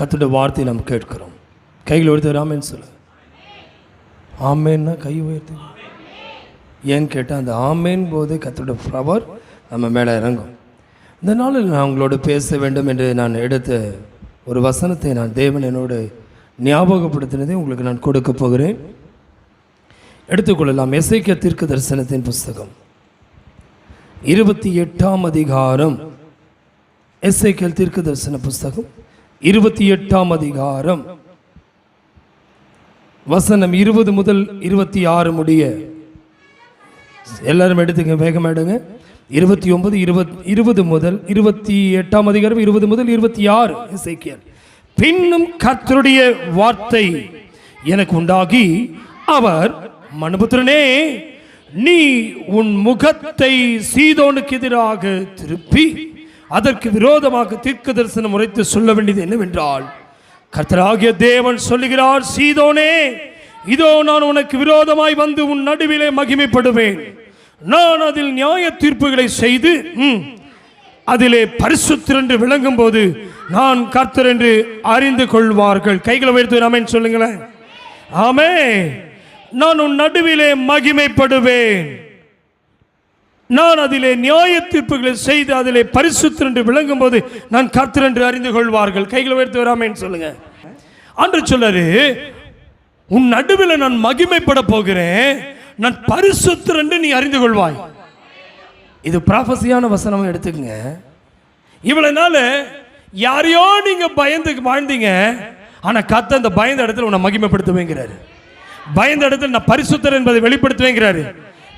கத்துடைய வார்த்தையை நாம் கேட்கிறோம். கையில் உயர்த்து ராமேன்னு சொல்லு. ஆமேன்னா கை உயர்த்து. ஏன்னு கேட்டால் அந்த ஆமேன் போது கத்தோட பவர் நம்ம மேலே இறங்கும். இந்த நாளில் நான் உங்களோடு பேச வேண்டும் என்று நான் எடுத்த ஒரு வசனத்தை நான் தேவன் என்னோடு ஞாபகப்படுத்தினதை உங்களுக்கு நான் கொடுக்க போகிறேன். எடுத்துக்கொள்ளலாம். எசைக்க தீர்க்க தரிசனத்தின் புஸ்தகம். இருபத்தி எட்டாம் அதிகாரம். எஸ்ஐகேல் தீர்க்க தரிசன புஸ்தகம். இருபத்தி எட்டாம் அதிகாரம். வசனம் இருபது முதல் இருபத்தி ஆறு முடிய. எல்லாரும் எடுத்துங்க வேகம் எடுங்க. இருபத்தி ஒன்பது இருபத் இருபது முதல் இருபத்தி எட்டாம் அதிகாரம் இருபது முதல் இருபத்தி ஆறு இசைக்கியல் பின்னும் கர்த்தருடைய வார்த்தை எனக்கு உண்டாகி அவர் மனுபுத்திரனே நீ உன் முகத்தை சீதோனுக்கு எதிராக திருப்பி அதற்கு விரோதமாக தீர்க்க தரிசனம் உரைத்து சொல்ல வேண்டியது என்னவென்றால் கர்த்தராகிய தேவன் சொல்லுகிறார் சீதோனே இதோ நான் உனக்கு விரோதமாய் வந்து உன் நடுவிலே மகிமைப்படுவேன். நான் அதில் நியாய தீர்ப்புகளை செய்து ம், அதிலே பரிசுத்தர் என்று விளங்கும் போது நான் கர்த்தர் என்று அறிந்து கொள்வார்கள். கைகளை உயர்த்து ஆமென் சொல்லுங்களேன். ஆமே நான் உன் நடுவிலே மகிமைப்படுவேன். நான் அதிலே நியாய தீர்ப்புகளை செய்து அதிலே பரிசுத்தர் என்று விளங்கும் போது நான் கர்த்தர் என்று அறிந்து கொள்வார்கள். கைகளை உயர்த்து வராமேன்னு சொல்லுங்க. அன்று சொல்லரு உன் நடுவில் நான் மகிமைப்பட போகிறேன். நான் பரிசுத்தர் என்று நீ அறிந்து கொள்வாய். இது ப்ராஃபஸியான வசனம் எடுத்துக்கங்க. இவ்வளவு நாள் யாரையோ நீங்க பயந்து வாழ்ந்தீங்க. ஆனா கத்த அந்த பயந்த இடத்துல உன்னை மகிமைப்படுத்துவேங்கிறாரு. பயந்த இடத்துல நான் பரிசுத்தர் என்பதை வெளிப்படுத்துவேங்கிறாரு.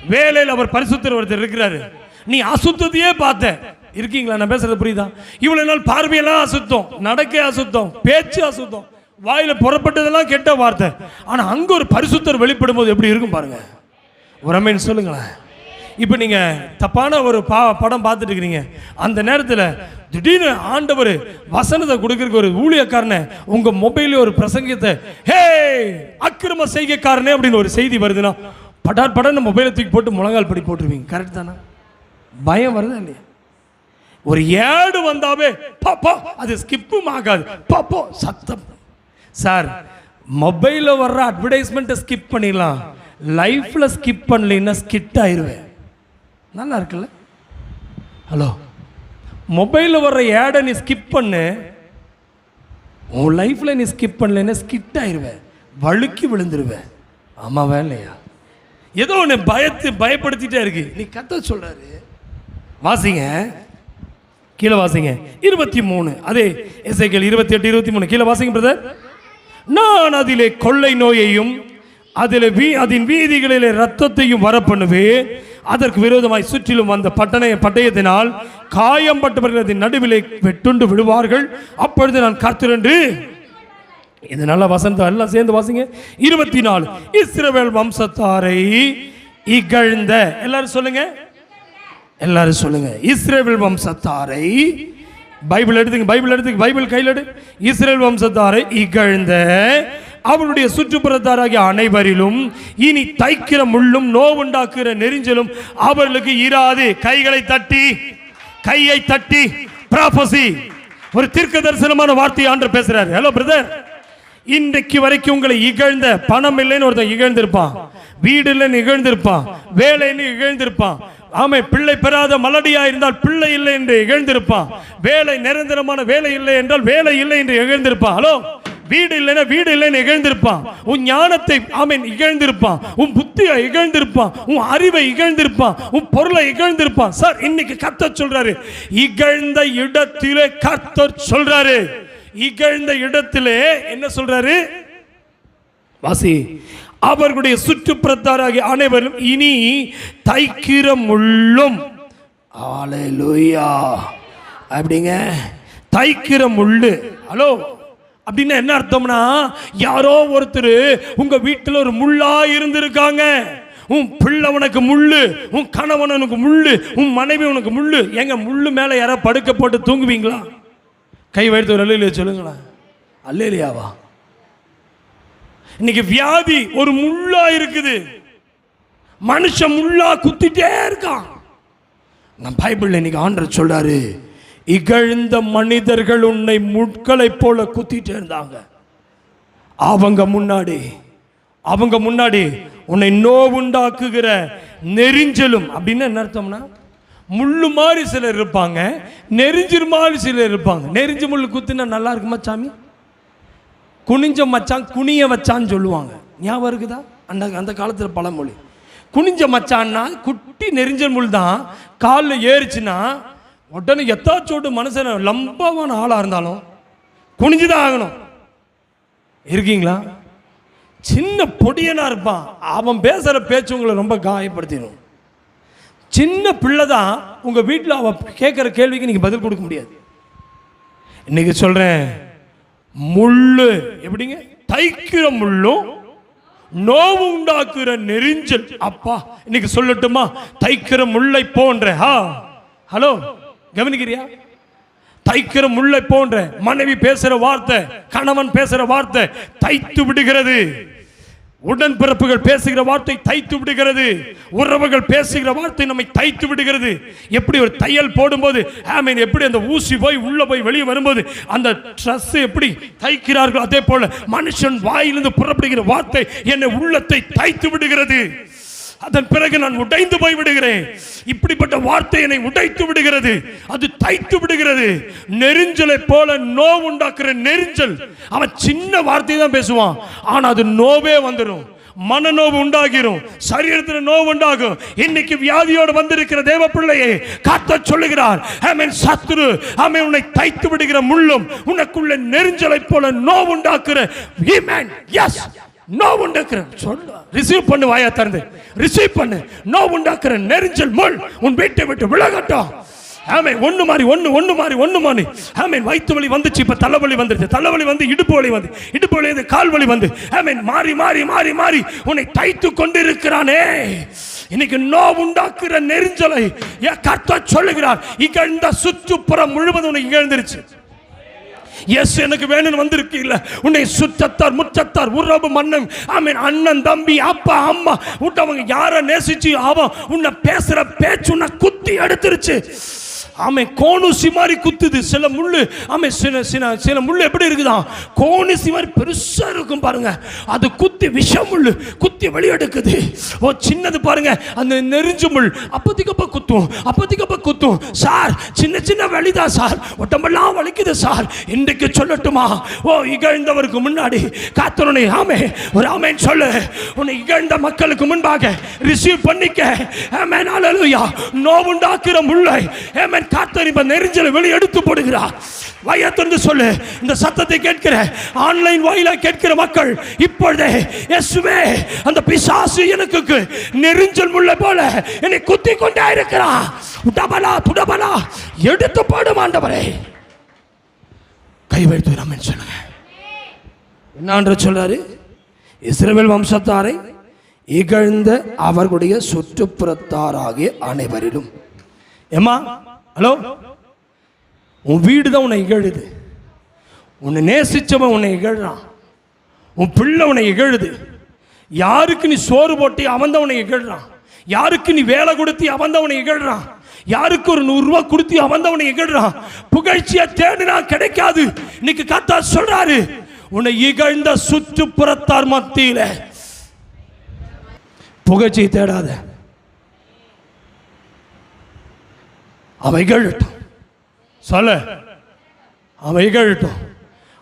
வேலையில் அவர் பரிசுத்தர் ஒருத்தர் இருக்கிறாரு. நீ அசுத்தத்தையே பார்த்த. இருக்கீங்களா? நான் பேசுறது புரியுதா? இவ்வளவு நாள் பார்வையெல்லாம் அசுத்தம் நடக்க அசுத்தம் பேச்சு அசுத்தம். வாயில புறப்பட்டதெல்லாம் கெட்ட வார்த்தை. ஆனா அங்க ஒரு பரிசுத்தர் வெளிப்படும் போது எப்படி இருக்கும் பாருங்க? ஒரு சொல்லுங்களேன். இப்போ நீங்க தப்பான ஒரு பா படம் பார்த்துட்டு இருக்கிறீங்க அந்த நேரத்தில் திடீர்னு ஆண்டவர் வசனத்தை கொடுக்கறக்கு ஒரு ஊழியக்காரனை உங்க மொபைல ஒரு பிரசங்கத்தை ஹே அக்கிரம செய்கைக்காரனே அப்படின்னு ஒரு செய்தி வருதுன்னா படார் படம் மொபைலை தூக்கி போட்டு முழங்கால் படி போட்டுருவீங்க. கரெக்ட் தானே? பயம் வருதா இல்லையா? ஒரு ஏடு வந்தாவே பாப்பா அது ஸ்கிப்பும் ஆகாது. பாப்போ சத்தம். சார் மொபைலில் வர்ற அட்வர்டைஸ்மெண்ட்டை ஸ்கிப் பண்ணிடலாம். லைஃப்பில் ஸ்கிப் பண்ணலைன்னா ஸ்கிட் ஆயிடுவேன் நல்லா இருக்குல்ல? ஹலோ மொபைலில் வர்ற ஏடை நீ ஸ்கிப் பண்ணு. உன் லைஃப்பில் நீ ஸ்கிப் பண்ணலைன்னா ஸ்கிட் ஆயிடுவேன் வழுக்கி விழுந்துருவேன். ஆமாவா இல்லையா? ஏதோ ஒன்று பயத்து பயப்படுத்திட்டே இருக்கு. நீ கத்த சொல்றாரு. வாசிங்க. கீழே வாசிங்க. இருபத்தி மூணு அதே எஸ்ஐக்கள் இருபத்தி எட்டு இருபத்தி மூணு கீழே வாசிங்க பிரதர் நான் அதிலே கொள்ளை நோயையும் அதில் வீ அதன் வீதிகளிலே ரத்தத்தையும் வரப்பண்ணுவேன். அதற்கு விரோதமாய் சுற்றிலும் வந்த பட்டணைய பட்டயத்தினால் அதன் நடுவிலே வெட்டுண்டு விடுவார்கள் அப்பொழுது நான் கர்த்தரென்று இது நல்ல வசந்தம் எல்லாம் சேர்ந்து வாசிங்க. இருபத்தி நாலு இஸ்ரவேல் வம்சத்தாரை இகழ்ந்த எல்லாரும் சொல்லுங்க. எல்லாரும் சொல்லுங்க. இஸ்ரேல் வம்சத்தாரை பைபிள் எடுத்துங்க பைபிள் எடுத்துங்க பைபிள் கையில் எடு. இஸ்ரேல் வம்சத்தாரை இகழ்ந்த அவருடைய சுற்றுப்புறத்தாராகிய அனைவரிலும் இனி தைக்கிற முள்ளும் நோவுண்டாக்குற நெரிஞ்சலும் அவர்களுக்கு இராது. கைகளை தட்டி கையை தட்டி ப்ராபசி ஒரு தீர்க்க தரிசனமான வார்த்தை ஆண்டு பேசுறாரு. ஹலோ பிரதர் இன்றைக்கு வரைக்கும் உங்களை இகழ்ந்த பணம் இல்லைன்னு ஒருத்தன் இகழ்ந்திருப்பான். வீடு இல்லைன்னு இகழ்ந்திருப்பான். வேலைன்னு இகழ்ந்திருப்பான். ஆமை பிள்ளை பெறாத மலடியா இருந்தால் பிள்ளை இல்லை என்று இகழ்ந்திருப்பான். வேலை நிரந்தரமான வேலை இல்லை என்றால் வேலை இல்லை என்று இகழ்ந்திருப்பான். ஹலோ வீடு இல்லைன்னா வீடு இல்லைன்னு இகழ்ந்திருப்பான். உன் ஞானத்தை ஆமீன் இகழ்ந்திருப்பான். உன் புத்தியை இகழ்ந்திருப்பான். உன் அறிவை இகழ்ந்திருப்பான். உன் பொருளை இகழ்ந்திருப்பான். சார் இன்னைக்கு கத்த சொல்றாரு. இகழ்ந்த இடத்திலே கர்த்தர் சொல்றாரு. இகழ்ந்த இடத்திலே என்ன சொல்றாரு? வாசி அவர்களுடைய சுற்றுப்புறத்தாராகிய அனைவரும் இனி தைக்கிரம் முள்ளும் ஆலையா அப்படிங்க. தைக்கிற முள்ளு ஹலோ அப்படின்னா என்ன அர்த்தம்னா யாரோ ஒருத்தர் உங்க வீட்டில் ஒரு முள்ளா இருந்திருக்காங்க. உன் பிள்ளை உனக்கு முள்ளு உன் கணவன் உனக்கு முள்ளு உன் மனைவி உனக்கு முள்ளு. எங்க முள்ளு மேல யாராவது படுக்க போட்டு தூங்குவீங்களா? கை வைத்து ஒரு அல்லையில சொல்லுங்களேன் அல்லையிலையாவா இன்னைக்கு வியாதி ஒரு முள்ளா இருக்குது. மனுஷன் முள்ளா குத்திட்டே இருக்கான். நான் பைபிள்ல இன்னைக்கு ஆண்டர் சொல்றாரு இகழ்ந்த மனிதர்கள் உன்னை முட்களைப் போல குத்திட்டு இருந்தாங்க. அவங்க முன்னாடி அவங்க முன்னாடி உன்னை நோவுண்டாக்குகிற நெரிஞ்சலும் அப்படின்னு என்ன அர்த்தம்னா முள்ளு மாதிரி சிலர் இருப்பாங்க நெரிஞ்சிரு மாதிரி சிலர் இருப்பாங்க. நெரிஞ்சு முள்ளு குத்துனா நல்லா இருக்குமா சாமி? குனிஞ்ச மச்சான் குனிய வச்சான்னு சொல்லுவாங்க. ஞாபகம் இருக்குதா? அந்த அந்த காலத்தில் பழமொழி. குனிஞ்ச மச்சான்னா குட்டி நெரிஞ்ச முள் தான். காலில் ஏறிச்சுன்னா உடனே எத்தாச்சோடு மனுஷன் லம்பமான ஆளாக இருந்தாலும் குனிஞ்சு தான் ஆகணும். இருக்கீங்களா? சின்ன பொடியனாக இருப்பான். அவன் பேசுகிற பேச்சு உங்களை ரொம்ப காயப்படுத்திடும். சின்ன பிள்ளை தான் உங்கள் வீட்டில் அவள் கேட்குற கேள்விக்கு நீங்கள் பதில் கொடுக்க முடியாது. இன்னைக்கு சொல்கிறேன் முள்ளு எப்படிங்க? தைக்கிற முள்ளும் நோவு உண்டாக்குற நெரிஞ்சல். அப்பா இன்னைக்கு சொல்லட்டுமா? தைக்கிற முல்லை போன்ற ஹா ஹலோ கவனிக்கிறியா? தைக்கிற முல்லை போன்ற மனைவி பேசுற வார்த்தை கணவன் பேசுற வார்த்தை தைத்து விடுகிறது. உடன்பிறப்புகள் பேசுகிற வார்த்தை தைத்து விடுகிறது. உறவுகள் பேசுகிற வார்த்தை நம்மை தைத்து விடுகிறது. எப்படி ஒரு தையல் போடும்போது ஆமீன் எப்படி அந்த ஊசி போய் உள்ளே போய் வெளியே வரும்போது அந்த ட்ரெஸ் எப்படி தைக்கிறார்கள் அதே போல மனுஷன் வாயிலிருந்து புறப்படுகிற வார்த்தை என்னை உள்ளத்தை தைத்து விடுகிறது. அதன் பிறகு நான் உடைந்து போய் விடுகிறேன் இப்படிப்பட்ட வார்த்தை என்னை உடைத்து விடுகிறது. அது தைத்து விடுகிறது. நெரிஞ்சலை போல நோவு உண்டாக்குற நெரிஞ்சல். அவன் சின்ன வார்த்தை தான் பேசுவான். ஆனா அது நோவே வந்துடும் மனநோவு உண்டாகிரும். சரீரத்தில் நோவு உண்டாகும். இன்னைக்கு வியாதியோடு வந்திருக்கிற தேவ பிள்ளையை காத்த சொல்லுகிறார் ஆமென் சத்துரு. ஆமென் உன்னை தைத்து விடுகிற முள்ளும் உனக்குள்ள நெரிஞ்சலை போல நோவு உண்டாக்குற எஸ் நோ உண்டாக்குறேன். சொல்ல. ரிசீவ் பண்ணு வாயா திறந்து. ரிசீவ் பண்ணு. நோ உண்டாக்குற நெரிஞ்சல் முள் உன் வீட்டை விட்டு விலகட்டும் ஆமே ஒன்று மாதிரி ஒன்று ஒன்று மாதிரி ஒன்று மாதிரி ஆமே வயிற்று வலி வந்துச்சு இப்போ தலைவலி வந்துருச்சு. தலைவலி வந்து இடுப்பு வலி வந்து. இடுப்பு வலி வந்து கால் வலி வந்து. ஆமே மாறி மாறி மாறி மாறி உன்னை தைத்து கொண்டிருக்கிறானே. இன்னைக்கு நோ உண்டாக்குற நெரிஞ்சலை என் கர்த்தா சொல்லுகிறார். இகழ்ந்த சுற்றுப்புறம் முழுவதும் உனக்கு இகழ்ந்துருச்சு. எஸ் எனக்கு வேணும்னு வந்திருக்கீல்ல. உன்னை சுற்றத்தார் முற்றத்தார் உறவு மன்னன் ஆமீன் அண்ணன் தம்பி அப்பா அம்மா விட்டவங்க யாரை நேசிச்சு அவன் உன்னை பேசுற பேச்சு உன்னை குத்தி எடுத்துருச்சு. ஆமை கோணுசி மாதிரி குத்துது. சில முள்ளு ஆமை சில சில சில முள்ளு எப்படி இருக்குதான் கோணுசி மாதிரி பெருசாக இருக்கும் பாருங்க. அது குத்தி விஷ முள் குத்தி வெளியெடுக்குது. ஓ சின்னது பாருங்க. அந்த நெருஞ்சு முள் அப்போதைக்கப்ப குத்தும் அப்போதைக்கப்ப குத்தும். சார் சின்ன சின்ன வழிதான் சார். உடம்பெல்லாம் வலிக்குது சார். இன்றைக்கு சொல்லட்டுமா? ஓ இகழ்ந்தவருக்கு முன்னாடி காத்தருணை ஆமே ஒரு ஆமேன் சொல்லு. உன்னை இகழ்ந்த மக்களுக்கு முன்பாக ரிசீவ் பண்ணிக்க. ஆமே நாளையா நோவுண்டாக்குற முள்ளை. ஆமென் காத்தர் இப்ப நெரிஞ்சலை வெளியே எடுத்து போடுகிறார். வயத்திருந்து சொல்லு இந்த சத்தத்தை கேட்கிற ஆன்லைன் வாயிலாக கேட்கிற மக்கள் இப்பொழுதே எஸ்வே அந்த பிசாசு எனக்கு நெருஞ்சல் முள்ள போல என்னை குத்தி கொண்டே இருக்கிறா உடபலா துடபலா எடுத்து போடும் ஆண்டவரே. கை வைத்து ரமன் சொல்லுங்க. என்னான்ற சொல்றாரு இஸ்ரேல் வம்சத்தாரை இகழ்ந்த அவர்களுடைய சுற்றுப்புறத்தாராகிய அனைவரிலும். ஏமா ஹலோ? உன் வீடு தான் உன்னை இகழுது. உன்னை நேசிச்சவன் உன்னை இகழ்றான். உன் பிள்ளை உன்னை இகழுது. யாருக்கு நீ சோறு போட்டி அவன் தான் உன்னை இகழ்றான்? யாருக்கு நீ வேலை கொடுத்தி அவன் தான் உன்னை இகழ்றான்? யாருக்கு ஒரு நூறு ரூபாய் கொடுத்தி அவன் தான் உன்னை இகழ்றான்? புகழ்ச்சியை தேடினா கிடைக்காது. இன்னைக்கு கத்தா சொல்றாரு உன்னை இகழ்ந்த சுற்றுப்புறத்தார் மத்தியில. புகழ்ச்சியை தேடாத. அவன் இகழட்டும் சொல்ல அவன் இகழட்டும்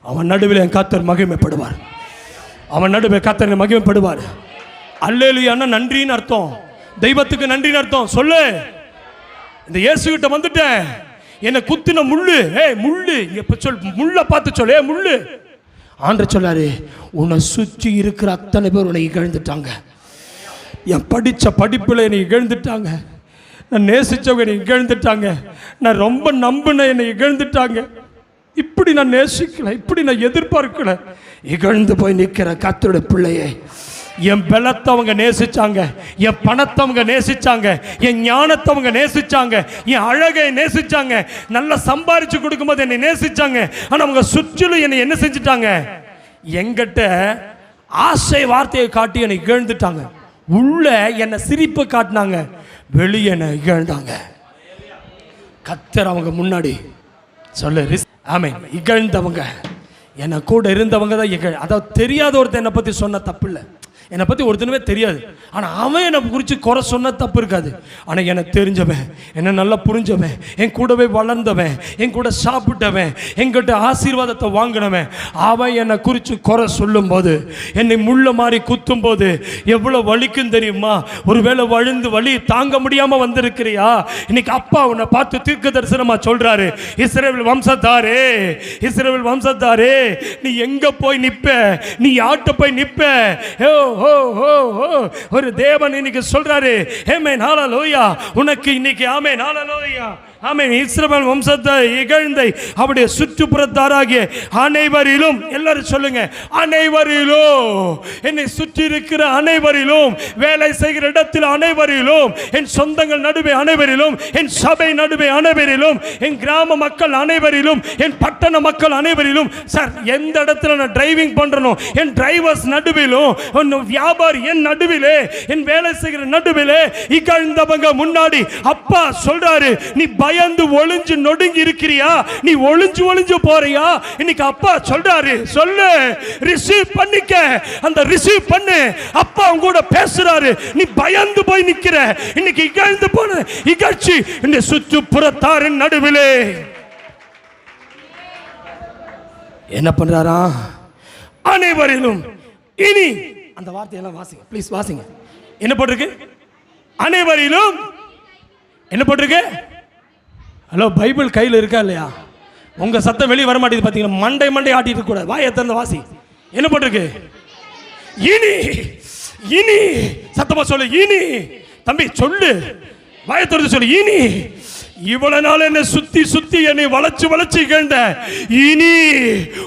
அவன் நடுவில் என் கத்தர் மகிமைப்படுவார். அவன் நடுவில் கத்தர் மகிமைப்படுவார். அல்லேலியான நன்றின்னு அர்த்தம். தெய்வத்துக்கு நன்றின்னு அர்த்தம். சொல்லு. இந்த இயேசு கிட்ட வந்துட்டேன். என்னை குத்தின முள்ளு. ஏ முள்ளு. இங்க சொல் முள்ளை பார்த்து சொல்லு ஏ முள்ளு. ஆண்ட சொல்லாரு உன்னை சுற்றி இருக்கிற அத்தனை பேர் உன்னை இகழ்ந்துட்டாங்க. என் படித்த படிப்பில் என்னை இகழ்ந்துட்டாங்க. நான் நேசித்தவங்க என்னை இகழ்ந்துட்டாங்க. நான் ரொம்ப நம்பின என்னை இகழ்ந்துட்டாங்க. இப்படி நான் நேசிக்கல இப்படி நான் எதிர்பார்க்கல. இகழ்ந்து போய் நிற்கிற கத்தோட பிள்ளையை என் பலத்தை அவங்க நேசிச்சாங்க என் பணத்தை அவங்க நேசிச்சாங்க என் ஞானத்தை அவங்க நேசிச்சாங்க என் அழகை நேசிச்சாங்க. நல்லா சம்பாரிச்சு கொடுக்கும்போது என்னை நேசிச்சாங்க. ஆனால் அவங்க சுற்றிலும் என்னை என்ன செஞ்சுட்டாங்க? எங்கிட்ட ஆசை வார்த்தையை காட்டி என்னை இகழ்ந்துட்டாங்க. உள்ள என்னை சிரிப்பு காட்டினாங்க. வெளியே என்னை இகழ்ந்தாங்க. கத்தர் அவங்க முன்னாடி சொல்லு ரிஸ் ஆமென். இகழ்ந்தவங்க. என்னை கூட இருந்தவங்க தான் இகழ் அதாவது தெரியாத ஒருத்தன் என்னை பற்றி சொன்ன தப்பு இல்லை என்னை பற்றி ஒருத்தனுமே தெரியாது. ஆனால் அவன் என்னை குறித்து குறை சொன்ன தப்பு இருக்காது. ஆனால் எனக்கு தெரிஞ்சவன் என்னை நல்லா புரிஞ்சவன் என் கூடவே வளர்ந்தவன் என் கூட சாப்பிட்டவன் என்கிட்ட ஆசீர்வாதத்தை வாங்கினவன் அவன் என்னை குறித்து குறை சொல்லும்போது என்னை முள்ள மாதிரி குத்தும் போது எவ்வளோ வலிக்கும் தெரியுமா? ஒருவேளை வழுந்து வலி தாங்க முடியாமல் வந்திருக்கிறியா? இன்னைக்கு அப்பா உன்னை பார்த்து தீர்க்க தரிசனமாக சொல்கிறாரு இஸ்ரேல் வம்சத்தாரே இஸ்ரேல் வம்சத்தாரே நீ எங்கே போய் நிற்ப நீ யார்கிட்ட போய் நிற்ப ஏ ஓ ஹோ ஹோ. ஒரு தேவன் இன்னைக்கு சொல்றாரு ஏமே நாளலோயா உனக்கு இன்னைக்கு ஆமே நாளலோயா ஆமே இஸ்ரவேல் வம்சத்தை இகழ்ந்தை. அவருடைய சுற்றுப்புறத்தாராகிய அனைவரிலும் எல்லாரும் சொல்லுங்க அனைவரிலும் என்னை சுற்றி இருக்கிற அனைவரிலும் வேலை செய்கிற இடத்தில் அனைவரிலும் என் சொந்தங்கள் நடுவே அனைவரிலும் என் சபை நடுவே அனைவரிலும் என் கிராம மக்கள் அனைவரிலும் என் பட்டண மக்கள் அனைவரிலும் சார் எந்த இடத்துல நான் டிரைவிங் பண்ணுறனோ என் டிரைவர்ஸ் நடுவிலும் வியாபாரி என் நடுவிலே என் வேலை செய்கிற நடுவிலே இகழ்ந்தவங்க முன்னாடி அப்பா சொல்றாரு நீ பயந்து ஒளிஞ்சு நொடுங்கி இருக்கிறியா? நீ ஒளிஞ்சு ஒளிஞ்சு போறியா? இன்னைக்கு அப்பா சொல்றாரு சொல்லு ரிசீவ் பண்ணிக்க. அந்த ரிசீவ் பண்ணு. அப்பா உங்க கூட பேசுறாரு. நீ பயந்து போய் நிக்கிற. இன்னைக்கு இகழ்ந்து போன இகழ்ச்சி இந்த சுற்றுப்புறத்தாரின் நடுவிலே. என்ன பண்றாரா? அனைவரிலும் இனி அந்த வார்த்தையெல்லாம் வாசிங்க. ப்ளீஸ் வாசிங்க. என்ன போட்டிருக்கு? அனைவரிலும் என்ன போட்டிருக்கு? ஹலோ பைபிள் கையில் இருக்கா இல்லையா? உங்கள் சத்தம் வெளியே வர மாட்டேங்குது பார்த்தீங்கன்னா மண்டை மண்டை ஆட்டிட்டு கூட வாய வாயை வாசி. என்ன போட்டிருக்கு? இனி இனி சத்தமாக சொல்லு இனி. தம்பி சொல்லு. வாயை திறந்து சொல்லு இனி. இவ்வளவு நாள் என்னை சுத்தி சுத்தி என்னை வளைச்சு வளைச்சு கேண்ட. இனி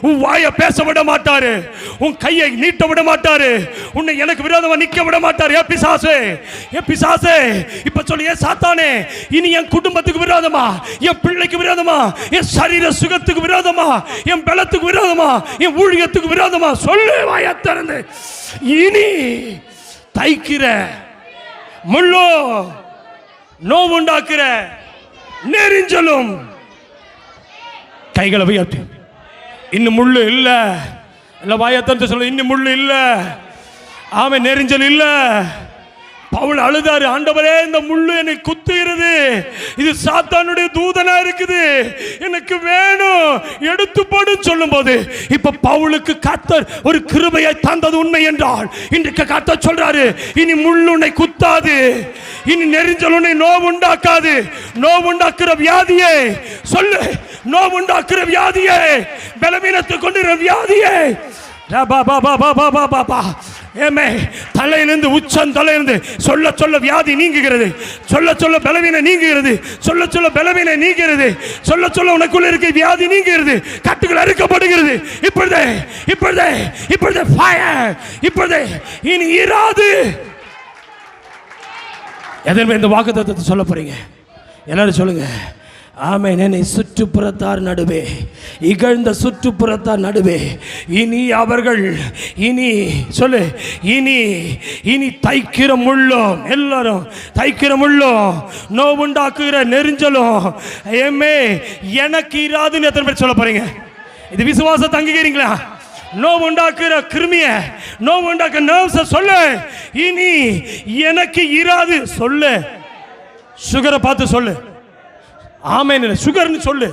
உன் வாயை பேச விட மாட்டாரு. உன் கையை நீட்ட விட மாட்டாரு. உன்னை எனக்கு விரோதமா நிக்க விட மாட்டாரு. ஏ பிசாசு ஏ பிசாசு இப்ப சொல்லு ஏ சாத்தானே இனி என் குடும்பத்துக்கு விரோதமா என் பிள்ளைக்கு விரோதமா என் சரீர சுகத்துக்கு விரோதமா என் பலத்துக்கு விரோதமா என் ஊழியத்துக்கு விரோதமா சொல்லு வாயை திறந்து. இனி தைக்கிற முள்ளோ நோவுண்டாக்குற நெறிஞ்சலும் கைகளை உயர்த்து. இன்னும் முள்ளு இல்ல. இல்ல வாயத்தந்து சொல்ல இன்னும் முள்ளு இல்ல. ஆமை நெறிஞ்சல் இல்லை. பவுல் அழுதாரு ஆண்டவரே இந்த முள்ளு என்னை குத்துகிறது. இது சாத்தானுடைய தூதனா இருக்குது. எனக்கு வேணும். எடுத்து போடு சொல்லும் போது இப்ப பவுலுக்கு கத்தர் ஒரு கிருபையை தந்தது உண்மை என்றால் இன்றைக்கு கத்தர் சொல்றாரு இனி முள்ளு உன்னை குத்தாது. இனி நெறிஞ்சல் உன்னை நோவு உண்டாக்காது நோவு உண்டாக்குற வியாதியை சொல்லு. நோவு உண்டாக்குற வியாதியை பலவீனத்தை கொண்டு வியாதியை. பா பா பா பா பா பா பா. ஏமே தலையிலிருந்து உச்சம் தலையிலிருந்து சொல்ல சொல்ல வியாதி நீங்குகிறது. சொல்ல சொல்ல பலவீன நீங்குகிறது. சொல்ல சொல்ல பலவீன நீங்கிறது சொல்ல சொல்ல உனக்குள்ள இருக்க வியாதி நீங்குகிறது. கட்டுகள் அறுக்கப்படுகிறது. இப்பொழுதே இப்பொழுதே இப்பொழுதே ஃபயர் இப்பொழுதே இனி இராது. எதன்மே இந்த வாக்குத்தத்தத்தை சொல்ல போறீங்க? எல்லாரும் சொல்லுங்க. ஆமை என்னை சுற்றுப்புறத்தார் நடுவே. இகழ்ந்த சுற்றுப்புறத்தார் நடுவே. இனி அவர்கள் இனி சொல்லு இனி இனி தைக்கிற முள்ளும் எல்லாரும் தைக்கிற முள்ளும் நோவுண்டாக்குகிற நெருஞ்சலும் ஏமே எனக்கு இராதுன்னு எத்தனை பேர் சொல்ல போறீங்க? இது விசுவாசத்தை அங்கீகரிங்களா நோவு உண்டாக்குற கிருமிய நோவு உண்டாக்குற நர்வ்ஸ சொல்லு. இனி எனக்கு இராது சொல்லு. சுகரை பார்த்து சொல்லு. ஆமேன் சுகர்னு சொல்லு.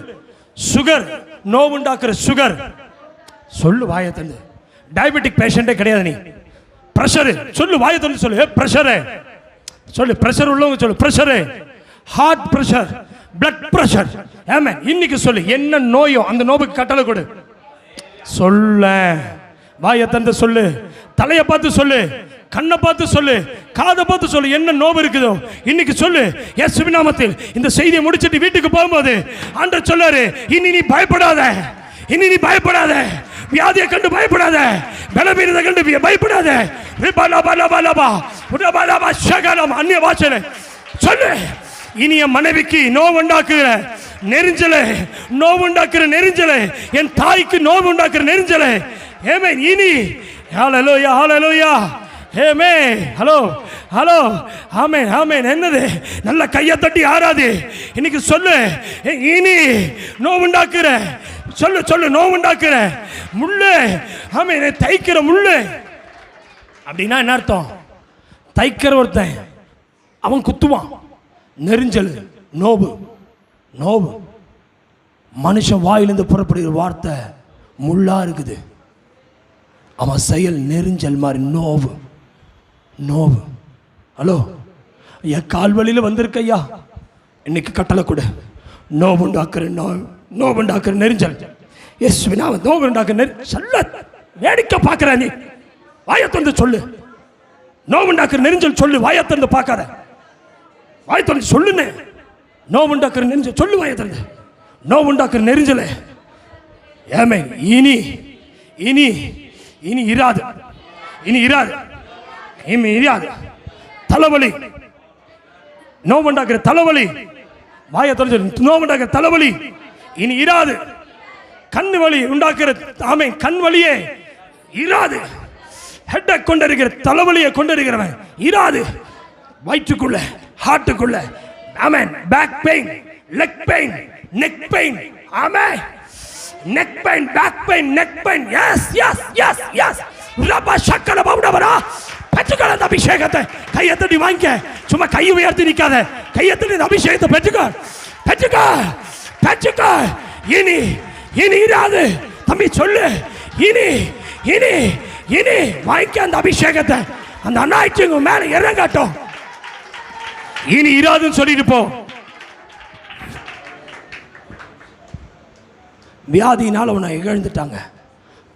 சுகர் நோவுண்டாக்குற சுகர். சொல்லு வாயை தந்து டயபெட்டிக் பேஷண்ட்டே கிடையாது நீ. ப்ரெஷரு சொல்லு வாயை தந்து சொல்லு. ப்ரெஷரு சொல்லு ப்ரெஷர் உள்ளவங்க சொல்லு. Pressure heart pressure blood pressure amen இன்னைக்கு சொல்லு என்ன நோயோ அந்த நோவுக்கு கட்டளை கொடு. சொல்ல வாயை தந்து சொல்லு. தலையை பார்த்து சொல்லு. கண்ணை பார்த்து சொல்லு காதை பார்த்து சொல்லு என்ன நோவு இருக்குதோ. இன்னைக்கு சொல்லு எஸ் நாமத்தில் இந்த செய்தியை முடிச்சிட்டு வீட்டுக்கு போகும்போது ஆண்டவர் சொல்லாரு இனி நீ பயப்படாத இனி நீ பயப்படாத வியாதியை கண்டு பயப்படாத பலவீனத்தை கண்டு பயப்படாத. அந்நிய வாசனை. சொல்லு இனி என் மனைவிக்கு நோவு உண்டாக்குற நெரிஞ்சலை நோவு உண்டாக்குற நெரிஞ்சலை என் தாய்க்கு நோவு உண்டாக்குற நெரிஞ்சலை. ஏமே இனி ஹalleluya ஹalleluya. ஏமே ஹலோ ஹலோ ஆமேன் ஆமேன் என்னது? நல்ல கையை தட்டி ஆறாது. இன்னைக்கு சொல்லு. ஏ, இனி நோவுண்டாக்குற சொல்லு சொல்லு நோவுண்டாக்குற முள்ளு. ஆமே தைக்கிற முள்ளு. அப்படின்னா என்ன அர்த்தம்? தைக்கிற ஒருத்தன் அவன் குத்துவான். நெரிஞ்சல் நோவு நோவு. மனுஷன் வாயிலிருந்து புறப்படுகிற வார்த்தை முள்ளா இருக்குது. அவன் செயல் நெரிஞ்சல் மாதிரி நோவு. நோவு. ஹலோ? என் கால் வழியில் வந்திருக்க ஐயா இன்னைக்கு கட்டளை கொடு. நோவுண்டாக்குற நோ நோவுண்டாக்குற நெரிஞ்சல். எஸ் வினா நோவுண்டாக்குற நெறி சொல்ல. வேடிக்கை பார்க்குற நீ. வாயை திறந்து சொல்லு. நோவுண்டாக்குற நெரிஞ்சல் சொல்லு வாயத்தந்து பார்க்காத. வாயத்தந்து திறந்து சொல்லுன்னு. நோவுண்டாக்குற நெரிஞ்சல் சொல்லு வாயை திறந்து. நோவுண்டாக்குற நெரிஞ்சலை. ஏமே இனி இனி இனி இராது. இனி இராது. இனி இராது தலைவலி. நோவுண்டாக்குற தலைவலி. வாயை தொலைச்சு நோவுண்டாக்குற தலைவலி. இனி இராது. கண் வலி உண்டாக்குற ஆமை கண் வலியே இராது. ஹெட்டை கொண்டிருக்கிற தலைவலியை கொண்டிருக்கிறவன் இராது. வயிற்றுக்குள்ள ஹார்ட்டுக்குள்ள amen. Back pain leg pain neck pain amen neck pain back pain neck pain yes yes yes yes ரப்ப சக்கர பவுடவரா. பெற்றுக்கொள் அந்த அபிஷேகத்தை கையை தட்டி வாங்கிக்க. சும்மா கை உயர்த்தி நிற்காத கையை தட்டி இந்த அபிஷேகத்தை பெற்றுக்கோ. பெற்றுக்கோ. பெற்றுக்கோ. இனி இனி இராது. தம்பி சொல்லு. இனி இனி இனி வாங்கிக்க அந்த அபிஷேகத்தை. அந்த அண்ணாய்ச்சிங்க மேல இறங்காட்டும். இனி இராதுன்னு சொல்லிட்டு போ. வியாதியினால் உன்னை இழந்துட்டாங்க.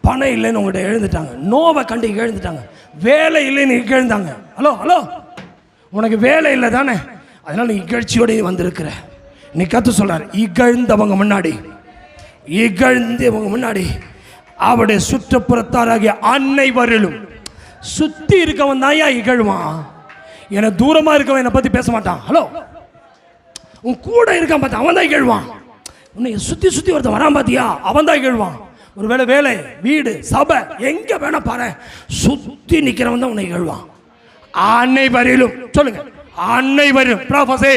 பணம் இல்லைன்னு உங்கள்கிட்ட எழுந்துட்டாங்க. நோவை கண்டு எழுந்துட்டாங்க. வேலை இல்லைன்னு இகழ்ந்தாங்க ஹலோ ஹலோ. உனக்கு வேலை இல்லை தானே? அதனால் நீ இகழ்ச்சியோடய வந்திருக்கிற. நீ கற்று சொல்கிறார் இகழ்ந்தவங்க முன்னாடி இகழ்ந்தவங்க முன்னாடி அவருடைய சுற்றுப்புறத்தாராகிய அன்னைவரிலும் சுற்றி இருக்கவன் தான் ஏன் இகழ்வான். என தூரமாக இருக்கவன் என்னை பற்றி பேச மாட்டான். ஹலோ. உன் கூட இருக்கான் பார்த்தா அவன் தான் இகழ்வான். உன்னை சுற்றி சுற்றி ஒருத்தன் வரான் பார்த்தியா அவன் தான் இகழ்வான். ஒருவேளை வேலை வீடு சபை எங்க வேணா பாரு. சுத்தி நிக்கிறவன் தான் உன்னை இகழ்வான் அனைவரிலும் சொல்லுங்க. அனைவரும் ப்ராஃபஸே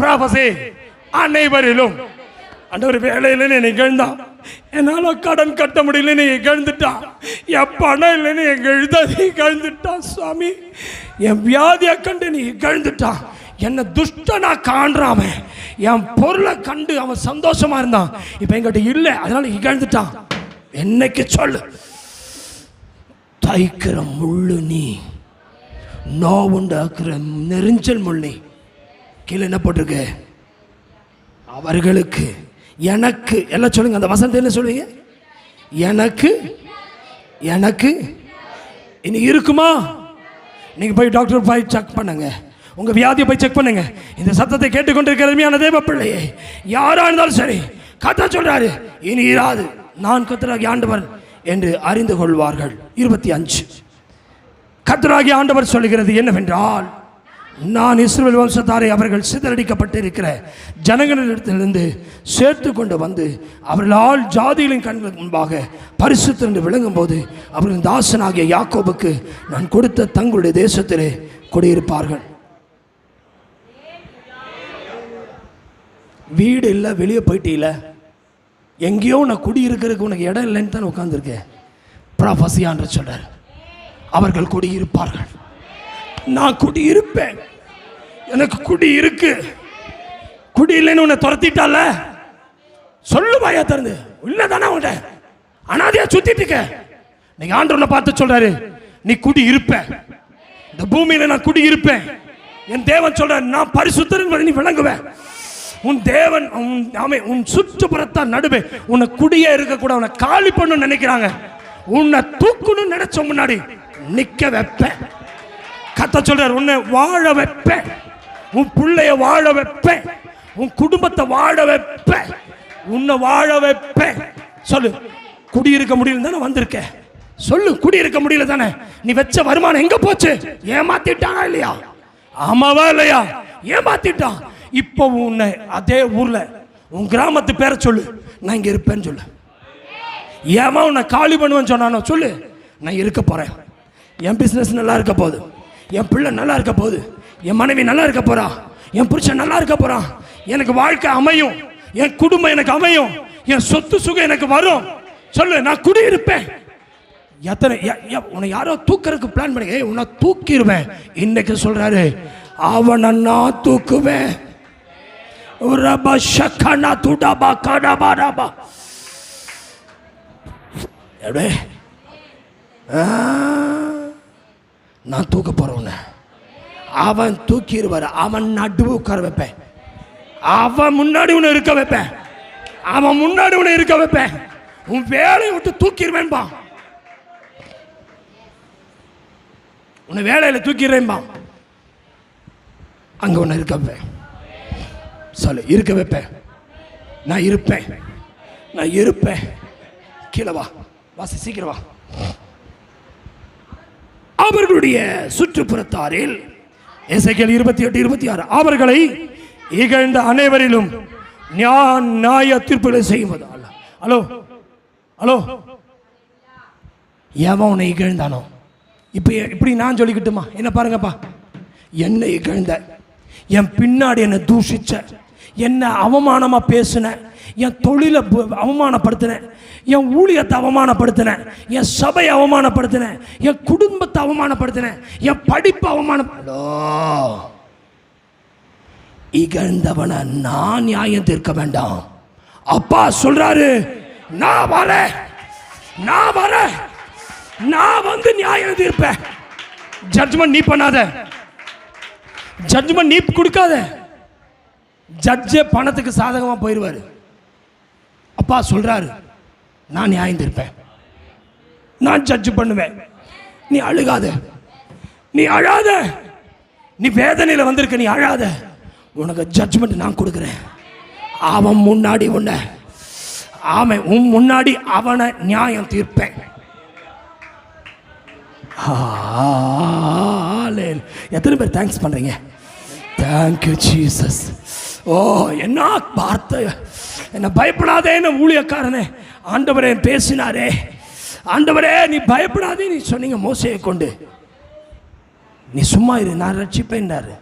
ப்ராஃபஸே அனைவரிலும் ஒரு வேலையில் என்னை நிகழ்ந்தான். என்னால் கடன் கட்ட முடியலன்னு இகழ்ந்துட்டான். என் பணம் இல்லைன்னு எங்க எழுத இகழ்ந்துட்டான் சுவாமி. என் வியாதியை கண்டு நீ இகழ்ந்துட்டான். என்னை துஷ்டனா நான் அவன். என் பொருளை கண்டு அவன் சந்தோஷமா இருந்தான். இப்போ எங்கிட்ட இல்லை. அதனால இகழ்ந்துட்டான் என்னைக்கு சொல்லு. தைக்கிற முள்ளு நீ நோவுண்டாக்குற நெரிஞ்சல் முள்ளி கீழே என்ன போட்டிருக்கு? அவர்களுக்கு எனக்கு எல்லாம் சொல்லுங்க. அந்த வசனத்தை என்ன சொல்லுவீங்க? எனக்கு எனக்கு இனி இருக்குமா? நீங்க போய் டாக்டர் போய் செக் பண்ணுங்க. உங்கள் வியாதியை போய் செக் பண்ணுங்க. இந்த சத்தத்தை கேட்டுக்கொண்டிருக்கிற அருமையான தேவ பிள்ளையே யாராக இருந்தாலும் சரி கத்தா சொல்கிறாரு இனி இராது. நான் கத்தராகி ஆண்டவர் என்று அறிந்து கொள்வார்கள். இருபத்தி அஞ்சு. கத்தராகி ஆண்டவர் சொல்லுகிறது என்னவென்றால் நான் இஸ்ரேல் வம்சத்தாரை அவர்கள் சிதறடிக்கப்பட்டிருக்கிற ஜனங்களிடத்திலிருந்து சேர்த்து கொண்டு வந்து அவர்களால் ஜாதிகளின் கண்களுக்கு முன்பாக பரிசுத்த என்று விளங்கும் போது அவர்களின் தாசனாகிய யாக்கோபுக்கு நான் கொடுத்த தங்களுடைய தேசத்திலே குடியிருப்பார்கள். வீடு இல்லை வெளியே போயிட்டீல. எங்கேயோ நான் குடியிருக்கிறதுக்கு உனக்கு இடம் இல்லைன்னு தான் உட்காந்துருக்கேன் ப்ராஃபஸியான்ற சொல்கிறார் அவர்கள் குடியிருப்பார்கள். நான் குடியிருப்பேன். எனக்கு குடி இருக்கு. குடி இல்லைன்னு உன்னை துரத்திட்டால? சொல்லு பாயா திறந்து. இல்ல தானே உன்ட அனாதையா சுத்திட்டு இருக்க. நீங்க ஆண்டவனை பார்த்து சொல்றாரு நீ குடி இருப்ப இந்த பூமியில நான் குடி இருப்பேன் என் தேவன் சொல்ற நான் பரிசுத்தரன் நீ விளங்குவேன் உன் தேவன் உன் ஆமை உன் சுற்றுப்புறத்தான் நடுவே உன்னை குடியே இருக்கக்கூட கூட உன்னை காலி பண்ணு நினைக்கிறாங்க. உன்னை தூக்கணும்னு நினைச்ச முன்னாடி நிக்க வைப்பேன். கத்த சொல்றார் உன்னை வாழ வைப்பேன். உன் பிள்ளைய வாழ வைப்பேன். உன் குடும்பத்தை வாழ வைப்பேன். உன்னை வாழ வைப்பேன். சொல்லு குடியிருக்க முடியல தானே வந்திருக்க சொல்லு குடியிருக்க முடியல தானே. நீ வச்ச வருமானம் எங்க போச்சு? ஏமாத்திட்டானா இல்லையா? ஆமாவா இல்லையா? ஏமாத்திட்டான். இப்போ உன்னை அதே ஊரில் உன் கிராமத்து பேரை சொல்லு. நான் இங்கே இருப்பேன்னு சொல்லு. ஏமா உன்னை காலி பண்ணுவேன்னு சொன்னானோ சொல்லு. நான் இருக்க போகிறேன் என் பிஸ்னஸ் நல்லா இருக்க போகுது. என் பிள்ளை நல்லா இருக்க போகுது. என் மனைவி நல்லா இருக்க போகிறா என் புருஷன் நல்லா இருக்க போகிறான் எனக்கு வாழ்க்கை அமையும். என் குடும்பம் எனக்கு அமையும். என் சொத்து சுகம் எனக்கு வரும். சொல்லு நான் குடியிருப்பேன். எத்தனை எ- எ- உன்னை யாரோ தூக்கறதுக்கு பிளான் பண்ணி உன்னை தூக்கிடுவேன். இன்னைக்கு சொல்றாரு அவனை நான் தூக்குவேன். ரபா ஷக்கனா துடபா கடபா ரபா எப்படி ஆ, நான் தூக்க போகிறவன அவன் தூக்கிடுவார் அவன் நடுவு உட்கார வைப்பேன் அவன் முன்னாடி உன்னை இருக்க வைப்பேன் அவன் முன்னாடி உன்னை இருக்க வைப்பேன் உன் வேலையை விட்டு தூக்கிடுவேன்பா உன்னை வேலையில தூக்கிடுறேன்பா அங்க உன்னை இருக்க வைப்பேன் சொல்லு இருக்க வைப்பேன். நான் இருப்பேன். நான் இருப்பேன். கீழே வா. வாசி சீக்கிரம் வா. அவர்களுடைய சுற்றுப்புறத்தாரில் எசைக்கேல் இருபத்தி எட்டு இருபத்தி ஆறு அவர்களை இகழ்ந்த அனைவரிலும் ஞா- நியாய தீர்ப்புகளை செய்வது அல்ல ஹலோ ஹலோ. எவன் உன்னை இகழ்ந்தானோ? இப்போ இப்படி நான் சொல்லிக்கிட்டுமா? என்ன பாருங்கப்பா. என்னை இகழ்ந்த என் பின்னாடி என்னை தூஷிச்ச என்னை அவமானமா பேசினேன் என் தொழிலை அவமானப்படுத்தினேன் என் ஊழியத்தை அவமானப்படுத்தினேன் என் சபையை அவமானப்படுத்தினேன் என் குடும்பத்தை அவமானப்படுத்தினேன் என் படிப்பை அவமானப்படோ இகழ்ந்தவனை நான் நியாயம் தீர்க்க வேண்டாம். அப்பா சொல்றாரு நான் வரேன். நான் வரேன். நான் வந்து நியாயம் தீர்ப்பேன். ஜட்ஜ்மெண்ட் நீ பண்ணாத. ஜட்ஜ்மெண்ட் நீ கொடுக்காத. ஜட்ஜே பணத்துக்கு சாதகமாக போயிடுவாரு அப்பா சொல்கிறாரு நான் நியாயம் தீர்ப்பேன். நான் ஜட்ஜ் பண்ணுவேன். நீ அழுகாத. நீ அழாத. நீ வேதனையில் வந்திருக்க நீ அழாத. உனக்கு ஜட்ஜ்மெண்ட் நான் கொடுக்குறேன். அவன் முன்னாடி உன்னை அவன் உன் முன்னாடி அவனை நியாயம் தீர்ப்பேன். எத்தனை பேர் தேங்க்ஸ் பண்ணுறீங்க தேங்க்யூ ஜீசஸ் ஓ என்ன வார்த்தை? என்ன பயப்படாதே என்ன ஊழியக்காரனே. ஆண்டவரே பேசினாரே. ஆண்டவரே நீ பயப்படாதே நீ சொன்னீங்க மோசையை கொண்டு. நீ சும்மா இரு நான் ரட்சிப்பேன்னாரு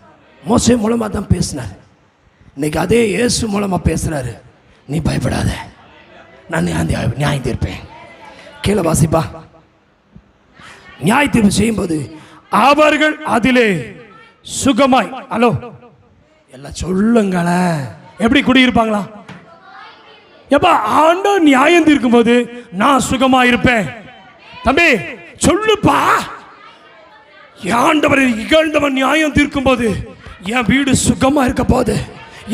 மோசை மூலமாக தான் பேசினார். இன்னைக்கு அதே இயேசு மூலமாக பேசுகிறாரு நீ பயப்படாத. நான் நியாயம் நியாயம் தீர்ப்பேன். கீழே வாசிப்பா. நியாய தீர்ப்பு செய்யும்போது அவர்கள் அதிலே சுகமாய் ஹலோ. எல்லாம் சொல்லுங்களேன் எப்படி குடியிருப்பாங்களா? எப்பா ஆண்டோ நியாயம் தீர்க்கும் போது நான் சுகமா இருப்பேன். தம்பி சொல்லுப்பா. என் ஆண்டவரை இகழ்ந்தவன் நியாயம் தீர்க்கும் போது என் வீடு சுகமா இருக்க போது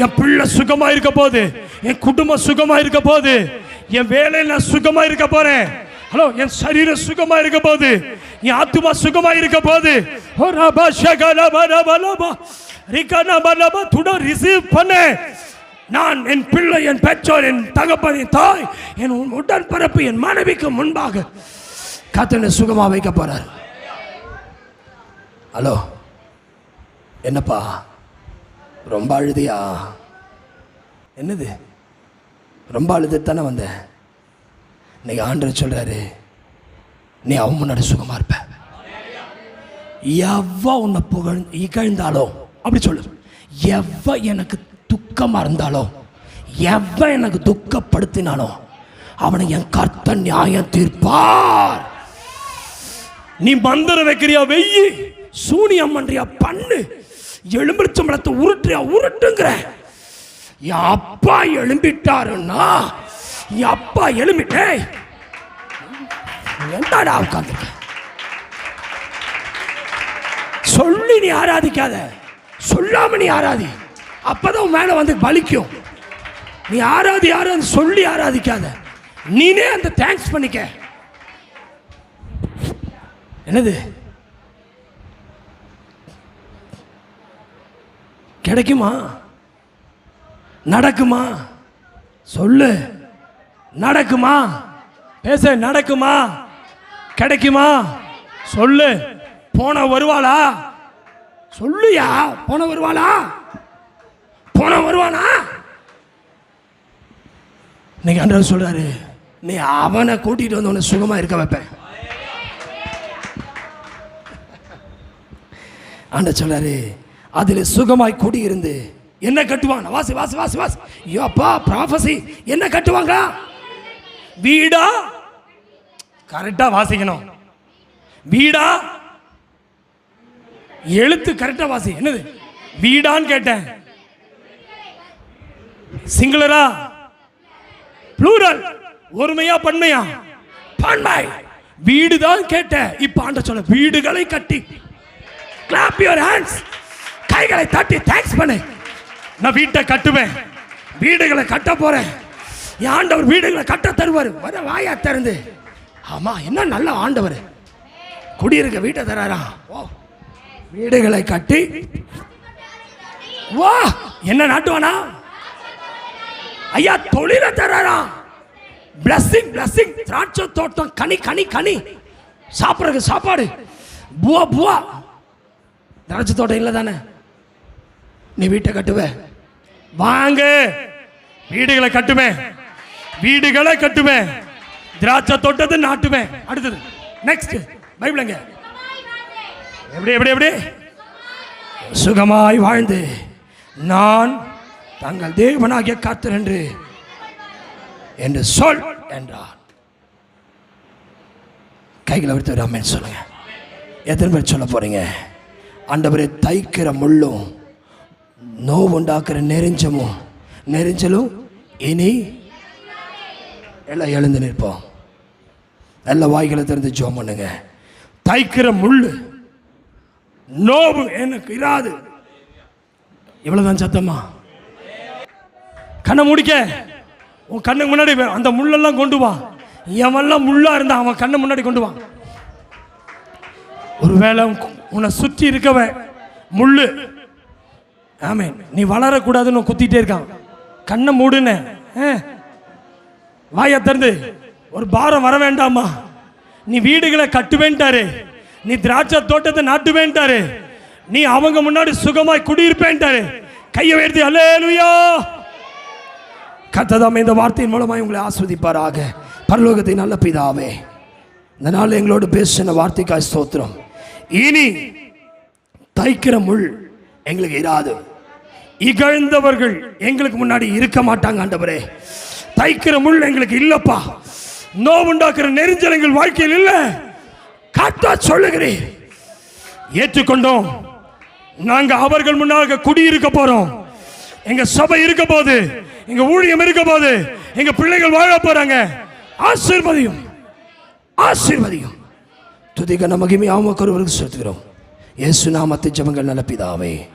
என் பிள்ளை சுகமா இருக்க போகுது. என் குடும்பம் சுகமா இருக்க போகுது. என் வேலையில் நான் சுகமா இருக்க போறேன். ஹலோ என் சரீரம் சுகமா இருக்க போகுது. என் ஆத்துமா சுகமா இருக்க போகுது. ஓ ரபா ஷகலா பலபா ரிசீவ் பண்ணு. நான் என் பிள்ளை என் பெற்றோர் என் தகப்பன் என் தாய் என் உடன்பரப்பு என் மனைவிக்கு முன்பாக கத்தனை சுகமா வைக்க போறார். ஹலோ என்னப்பா? ரொம்ப அழுதியா? என்னது? ரொம்ப அழுதுத்தானே வந்த? இன்னைக்கு ஆண்டவர் சொல்றாரு நீ அவன் முன்னாடி சுகமா இருப்ப. எவ்வா உன்னை புகழ் இகழ்ந்தாலும் அப்படி சொல்லு. எவ்வ எனக்கு துக்கமாக இருந்தாலோ எவ்வ எனக்கு துக்கப்படுத்தினாலோ அவனை என் கர்த்த நியாயம் தீர்ப்பார். நீ மந்திரம் வைக்கிறியா? வெய்யி சூனியம் பண்றியா பண்ணு. எலும்பிச்சம்பளத்தை உருட்டுறியா? உருட்டுங்கிற. என் அப்பா எழும்பிட்டாருன்னா என் அப்பா எழும்பிட்டே என்னடா உட்காந்துருக்க சொல்லி நீ ஆராதிக்காத. சொல்லாம நீ ஆராதி அப்பதான் உன் மேல வந்து பலிக்கும். நீ ஆராதி ஆராதி சொல்லி ஆராதிக்காத நீனே அந்த தேங்க்ஸ் பண்ணிக்க. என்னது? கிடைக்குமா? நடக்குமா? சொல்லு. நடக்குமா? பேச நடக்குமா? கிடைக்குமா? சொல்லு. போன வருவாளா சொல்லுயா? போன வருவாளா? போன வருவானா இன்னைக்கு ஆண்டவர் சொல்றாரு நீ அவனை கூட்டிட்டு வந்து உன்னை சுகமா இருக்க வைப்பேன். ஆண்ட சொல்றாரு அதில் சுகமாய் கூடியிருந்து என்ன கட்டுவாங்க வாசி வாசி வாசி வாசி. ஐயோப்பா ப்ராஃபசி என்ன கட்டுவாங்க வீடா? கரெக்டாக வாசிக்கணும். வீடா? எழுத்து கரெக்டாக வாசி. என்னது? வீடான்னு கேட்டேன். சிங்குலரா? ப்ளூரல் ஒருமையா பன்மையா? பன்மை. வீடு தான் கேட்டேன். இப்போ ஆண்ட சொல்ல வீடுகளை கட்டி. கிளாப் யுவர் ஹேண்ட்ஸ் கைகளை தட்டி தேங்க்ஸ் பண்ணு. நான் வீட்டை கட்டுவேன். வீடுகளை கட்ட போறேன். என் ஆண்டவர் வீடுகளை கட்ட தருவார். வர வாயா திறந்து. ஆமா என்ன நல்ல ஆண்டவர். குடியிருக்க வீட்டை தராரா? ஓ. வீடுகளை கட்டி. வா என்ன நாட்டுவானா? ஐயா தொழில தராராம் பிளஸ்ஸிங் பிளஸ்ஸிங் திராட்சை தோட்டம் கனி கனி கனி. சாப்பிட்றதுக்கு சாப்பாடு. புவா புவா. திராட்சை தோட்டம் இல்லை தானே? நீ வீட்டை கட்டுவ. வாங்க. வீடுகளை கட்டுமே. வீடுகளை கட்டுமே. திராட்சை தோட்டத்தை நாட்டுமே. அடுத்தது நெக்ஸ்ட் பைபிளுங்க எப்படி எப்படி எப்படி? சுகமாய் வாழ்ந்து நான் தங்கள் தேவனாகிய காத்தர் என்று என்று சொல் என்றார். கைகளை விடுத்து ராமன் சொல்லுங்க. எத்தனை பேர் சொல்ல போறீங்க? ஆண்டவரை தைக்கிற முள்ளும் நோவு உண்டாக்குற நெரிஞ்சமும் நெரிஞ்சலும் இனி எல்லாம் எழுந்து நிற்போம். நல்ல வாய்களை திறந்து ஜோம் பண்ணுங்க. தைக்கிற முள்ளு நோவு எனக்கு இராது. இவ்வளவுதான் சத்தமா? கண்ணை முடிக்க. உன் கண்ணுக்கு முன்னாடி அந்த முள்ளெல்லாம் கொண்டு வா. எவெல்லாம் முள்ளா இருந்தா அவன் கண்ணை முன்னாடி கொண்டு வா. ஒருவேளை உன்னை சுற்றி இருக்கவன் முள்ளு. ஆமே நீ வளரக்கூடாதுன்னு குத்திட்டே இருக்கான். கண்ணை மூடுன்னு. வாயை திறந்து. ஒரு பாரம் வர வேண்டாமா? நீ வீடுகளை கட்டுவேன்ட்டாரு. நீ திராட்சை தோட்டத்தை நாட்டுவேன்ட்டாரு நீ அவங்க முன்னாடி சுகமாய் குடியிருப்பேன்ட்டாரு கையை உயர்த்தி அலேலுயா கத்ததாம் இந்த வார்த்தையின் மூலமாக உங்களை ஆஸ்வதிப்பாராக. பரலோகத்தை நல்ல பிதாவே இந்த நாள் எங்களோடு பேசின வார்த்தைக்காய் ஸ்தோத்திரம். இனி தைக்கிற முள் எங்களுக்கு இராது. இகழ்ந்தவர்கள் எங்களுக்கு முன்னாடி இருக்க மாட்டாங்க ஆண்டவரே. தைக்கிற முள் எங்களுக்கு இல்லப்பா. நோவுண்டாக்குற நெரிஞ்சல் எங்கள் வாழ்க்கையில் இல்லை. காத்தா சொல்லுகிறேன் ஏற்றுக்கொண்டோம். நாங்க அவர்கள் முன்னாக குடியிருக்க போறோம். எங்க சபை இருக்க போது எங்க ஊழியம் இருக்க போது எங்க பிள்ளைகள் வாழ போறாங்க. ஆசீர்வதியும். ஆசீர்வதியும். துதிக நமக்குமே ஆமக்கு ஒருவருக்கு செலுத்துகிறோம். இயேசு நாமத்தை ஜெபங்கள் நல்ல பிதாவே.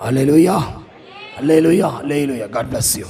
Hallelujah. Hallelujah. Hallelujah. God bless you.